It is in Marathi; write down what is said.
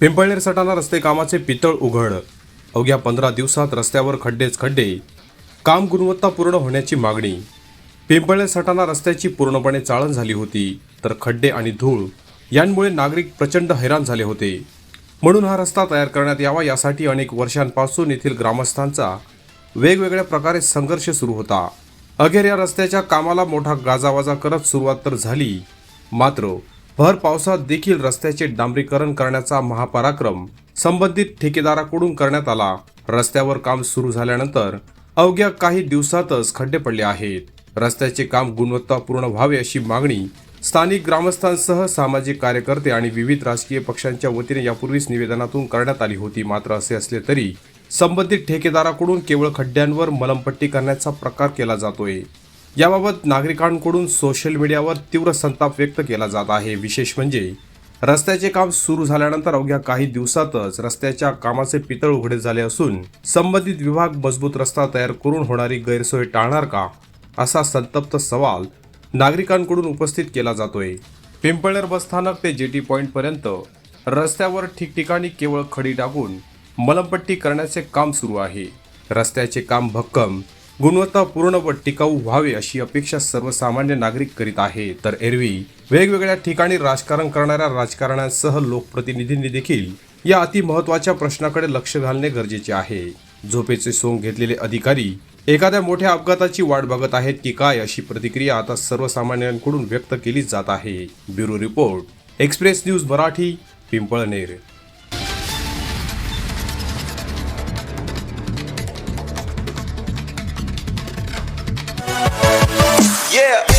पिंपळनेर सटाणा रस्ते कामाचे पितळ उघड. अवघ्या पंधरा दिवसात रस्त्यावर खड्डेच खड्डे. काम गुणवत्ता पूर्ण होण्याची मागणी. पिंपळनेर सटाणा रस्त्याची पूर्णपणे चाळण झाली होती तर खड्डे आणि धूळ यांमुळे नागरिक प्रचंड हैराण झाले होते. म्हणून हा रस्ता तयार करण्यात यावा यासाठी अनेक वर्षांपासून येथील ग्रामस्थांचा वेगवेगळ्या प्रकारे संघर्ष सुरू होता. अखेर या रस्त्याच्या कामाला मोठा गाजावाजा करत सुरुवात तर झाली मात्र भर पावसात देखील रस्त्याचे डांबरीकरण करण्याचा महापराक्रम संबंधित ठेकेदाराकडून करण्यात आला. रस्त्यावर काम सुरू झाल्यानंतर अवघ्या काही दिवसातच खड्डे पडले आहेत. रस्त्याचे काम गुणवत्तापूर्ण व्हावे अशी मागणी स्थानिक ग्रामस्थांसह सामाजिक कार्यकर्ते आणि विविध राजकीय पक्षांच्या वतीने यापूर्वीच निवेदनातून करण्यात आली होती. मात्र असे असले तरी संबंधित ठेकेदाराकडून केवळ खड्ड्यांवर मलमपट्टी करण्याचा प्रकार केला जातोय. याबाबत नागरिकांकडून सोशल मीडियावर तीव्र संताप व्यक्त केला जात आहे. विशेष म्हणजे रस्त्याचे काम सुरू झाल्यानंतर अवघ्या काही दिवसातच रस्त्याच्या कामाचे पितळ उघडे झाले असून संबंधित विभाग मजबूत रस्ता तयार करून होणारी गैरसोय टाळणार का असा संतप्त सवाल नागरिकांकडून उपस्थित केला जातोय. पिंपळनेर बसस्थानक ते जेटी पॉईंटपर्यंत रस्त्यावर ठिकठिकाणी केवळ खडी टाकून मलमपट्टी करण्याचे काम सुरू आहे. रस्त्याचे काम भक्कम गुणवत्तापूर्ण व टिकाऊ व्हावे अशी अपेक्षा सर्वसामान्य नागरिक करीत आहे. तर एरवी वेगवेगळ्या ठिकाणी राजकारण करणाऱ्या राजकारण्यांसह लोकप्रतिनिधींनी देखील या अतिमहत्वाच्या प्रश्नाकडे लक्ष घालणे गरजेचे आहे. झोपेचे सोंग घेतलेले अधिकारी एखाद्या मोठ्या अपघाताची वाट बघत आहेत की काय अशी प्रतिक्रिया आता सर्वसामान्यांकडून व्यक्त केली जात आहे. Bureau report express news Marathi Pimpalner. Yeah.